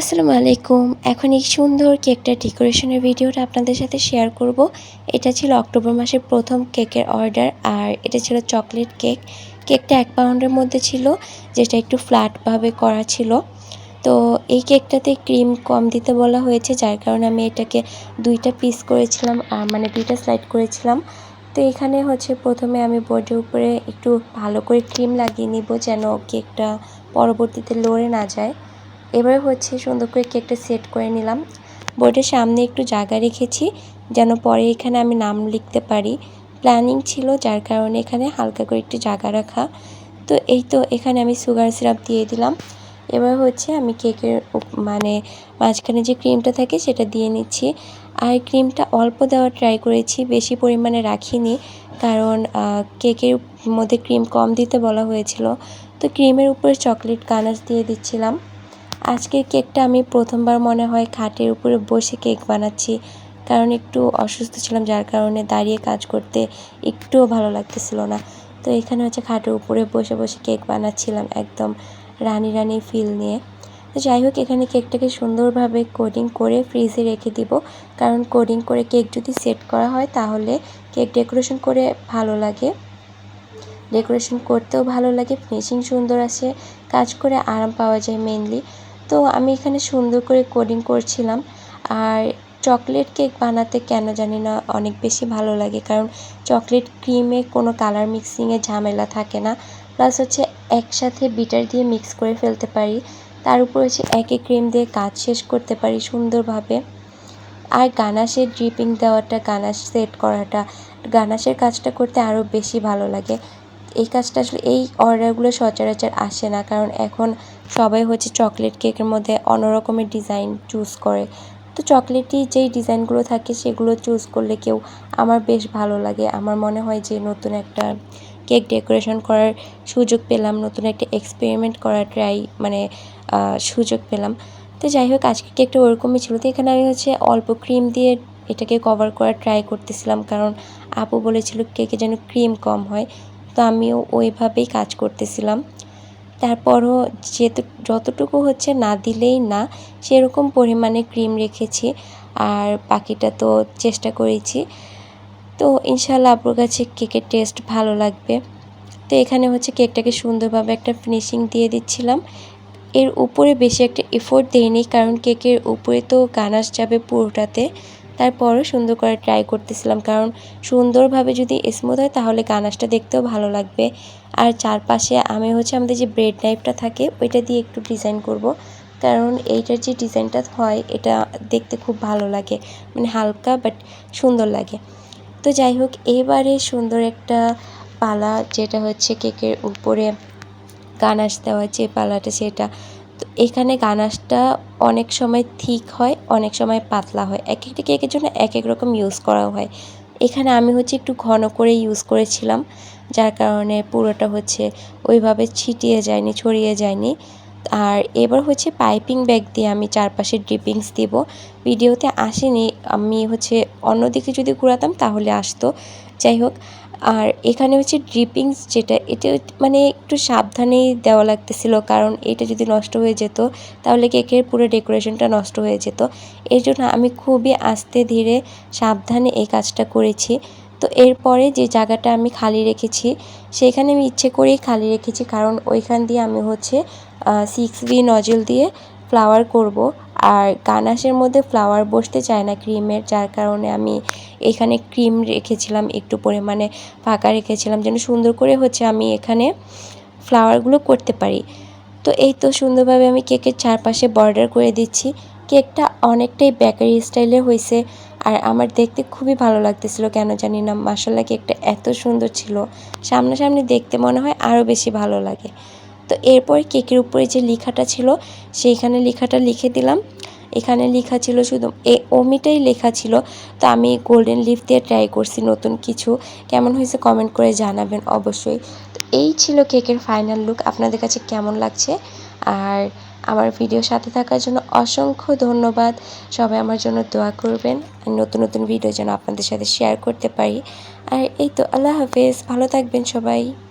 আসসালামু আলাইকুম। এখন এই সুন্দর কেকটা ডেকোরেশনের ভিডিওটা আপনাদের সাথে শেয়ার করব। এটা ছিল অক্টোবর মাসের প্রথম কেকের অর্ডার আর এটা ছিল চকলেট কেক। কেকটা এক পাউন্ডের মধ্যে ছিল, যেটা একটু ফ্ল্যাটভাবে করা ছিল। তো এই কেকটাতে ক্রিম কম দিতে বলা হয়েছে, যার কারণে আমি এটাকে দুইটা পিস করেছিলাম মানে দুইটা স্লাইড করেছিলাম। তো এখানে হচ্ছে প্রথমে আমি বোর্ডের উপরে একটু ভালো করে ক্রিম লাগিয়ে নিব, যেন কেকটা পরবর্তীতে লড়ে না যায়। এবার হচ্ছে সুন্দর করে কেকটা সেট করে নিলাম। বোর্ডের সামনে একটু জায়গা রেখেছি, যেন পরে এখানে আমি নাম লিখতে পারি। প্ল্যানিং ছিল, যার কারণে এখানে হালকা করে একটু জায়গা রাখা। তো এই তো, এখানে আমি সুগার সিরাপ দিয়ে দিলাম। এবার হচ্ছে আমি কেকের মানে মাঝখানে যে ক্রিমটা থাকে সেটা দিয়ে নিচ্ছি। আর ক্রিমটা অল্প দেওয়ার ট্রাই করেছি, বেশি পরিমাণে রাখিনি। কারণ কেকের মধ্যে ক্রিম কম দিতে বলা হয়েছিল। তো ক্রিমের উপরে চকলেট কানাস দিয়ে দিচ্ছিলাম। আজকের কেকটা আমি প্রথমবার মনে হয় খাটের উপরে বসে কেক বানাচ্ছি। কারণ একটু অসুস্থ ছিলাম, যার কারণে দাঁড়িয়ে কাজ করতে একটুও ভালো লাগতেছিল না। তো এখানে হচ্ছে খাটের উপরে বসে বসে কেক বানাচ্ছিলাম একদম রানি রানি ফিল নিয়ে। তো যাই হোক, এখানে কেকটাকে সুন্দরভাবে কোডিং করে ফ্রিজে রেখে দিব। কারণ কোডিং করে কেক যদি সেট করা হয়, তাহলে কেক ডেকোরেশন করে ভালো লাগে। ডেকোরেশন করতেও ভালো লাগে ফিনিশিং সুন্দর আসে। কাজ করে আরাম পাওয়া যায় মেনলি তো আমি এখানে সুন্দর করে কোডিং করছিলাম। আর চকলেট কেক বানাতে কেন জানি না অনেক বেশি ভালো লাগে, কারণ চকলেট ক্রিমে কোনো কালার মিক্সিংয়ে ঝামেলা থাকে না। প্লাস হচ্ছে একসাথে বিটার দিয়ে মিক্স করে ফেলতে পারি, তার উপর হচ্ছে একই ক্রিম দিয়ে কাজ শেষ করতে পারি সুন্দরভাবে। আর গানাশের ড্রিপিং দেওয়াটা, গানাশ সেট করাটা, গানাশের কাজটা করতে আরও বেশি ভালো লাগে। এই কাজটা আসলে এই অর্ডারগুলো সচরাচর আসে না। কারণ এখন সবাই হচ্ছে চকলেট কেকের মধ্যে অন্য রকমের ডিজাইন চুজ করে। তো চকলেটই যেই ডিজাইনগুলো থাকে, সেগুলো চুজ করলে কেউ আমার বেশ ভালো লাগে। আমার মনে হয় যে নতুন একটা কেক ডেকোরেশন করার সুযোগ পেলাম, নতুন একটা এক্সপেরিমেন্ট করার ট্রাই মানে সুযোগ পেলাম। তো যাই হোক, আজকে কেকটা ওরকমই ছিল। তো এখানে আমি হচ্ছে অল্প ক্রিম দিয়ে এটাকে কভার করার ট্রাই করতেছিলাম। কারণ আপু বলেছিল কেকে যেন ক্রিম কম হয়। তো আমিও ওইভাবেই কাজ করতেছিলাম। তারপরও যেহেতু যতটুকু হচ্ছে না দিলেই না, সেরকম পরিমাণে ক্রিম রেখেছি আর বাকিটা তো চেষ্টা করেছি। তো ইনশাল্লাহ আপুর কাছে কেকের টেস্ট ভালো লাগবে। তো এখানে হচ্ছে কেকটাকে সুন্দরভাবে একটা ফিনিশিং দিয়ে দিচ্ছিলাম। এর উপরে বেশি একটা এফোর্ট দেয়নি কারণ কেকের উপরে তো গানাশ যাবে পুরোটাতে। তারপরও সুন্দর করে ট্রাই করতেছিলাম। কারণ সুন্দরভাবে যদি স্মুথ হয়, তাহলে গানাশটা দেখতেও ভালো লাগবে। আর চারপাশে আমি হচ্ছে আমাদের যে ব্রেড নাইফটা থাকে, ওইটা দিয়ে একটু ডিজাইন করব। কারণ এইটার যে ডিজাইনটা হয়, এটা দেখতে খুব ভালো লাগে। মানে হালকা বাট সুন্দর লাগে। তো যাই হোক, এবারে সুন্দর একটা পালা, যেটা হচ্ছে কেকের উপরে গানাশ দেওয়া যে পালাটা সেটা এখানে গানাশটা অনেক সময় থিক হয়, অনেক সময় পাতলা হয়। এক একটি কেকের জন্য এক এক রকম ইউজ করা হয়। এখানে আমি হচ্ছে একটু ঘন করে ইউজ করেছিলাম, যার কারণে পুরোটা হচ্ছে ওইভাবে ছিটিয়ে যায়নি, ছড়িয়ে যায়নি। আর এবার হচ্ছে পাইপিং ব্যাগ দিয়ে আমি চারপাশে ড্রিপিংস দিব। ভিডিওতে আসেনি, আমি হচ্ছে অন্যদিকে যদি ঘোরাতাম তাহলে আসতো। যাই হোক আর এখানে হচ্ছে ড্রিপিংস যেটা, এটা মানে একটু সাবধানেই দেওয়া লাগতেছিল, কারণ এটা যদি নষ্ট হয়ে যেত, তাহলে কেকের পুরো ডেকোরেশনটা নষ্ট হয়ে যেত। এর জন্য আমি খুবই আস্তে ধীরে সাবধানে এই কাজটা করেছি। তো এরপরে যে জায়গাটা আমি খালি রেখেছি, সেখানে আমি ইচ্ছে করেই খালি রেখেছি, কারণ ওইখান দিয়ে আমি হচ্ছে সিক্স ভি নজল দিয়ে ফ্লাওয়ার করব। আর গানাশের মধ্যে ফ্লাওয়ার বসতে চায় না ক্রিমের যার কারণে আমি এখানে ক্রিম রেখেছিলাম, একটু পরিমাণে ফাঁকা রেখেছিলাম যেন সুন্দর করে হচ্ছে আমি এখানে ফ্লাওয়ারগুলো করতে পারি। তো এই তো সুন্দরভাবে আমি কেকের চারপাশে বর্ডার করে দিচ্ছি। কেকটা অনেকটাই বেকারি স্টাইলের হয়েছে আর আমার দেখতে খুবই ভালো লাগতেছিল, কেন জানি না। মাসাল্লা কেকটা এত সুন্দর ছিল। সামনাসামনি দেখতে মনে হয় আরও বেশি ভালো লাগে। তো এরপর কেকের উপরে যে লেখাটা ছিল, সেইখানে লেখাটা লিখে দিলাম। এখানে লেখা ছিল শুধু, এ ওমিটাই লেখা ছিল। তো আমি গোল্ডেন লিফ দিয়ে ট্রাই করছি নতুন কিছু। কেমন হয়েছে কমেন্ট করে জানাবেন অবশ্যই। তো এই ছিল কেকের ফাইনাল লুক আপনাদের কাছে কেমন লাগছে? আর আমার ভিডিও সাথে থাকার জন্য অসংখ্য ধন্যবাদ। সবাই আমার জন্য দোয়া করবেন। নতুন নতুন ভিডিও যেন আপনাদের সাথে শেয়ার করতে পারি। আর এই তো, আল্লাহ হাফেজ। ভালো থাকবেন সবাই।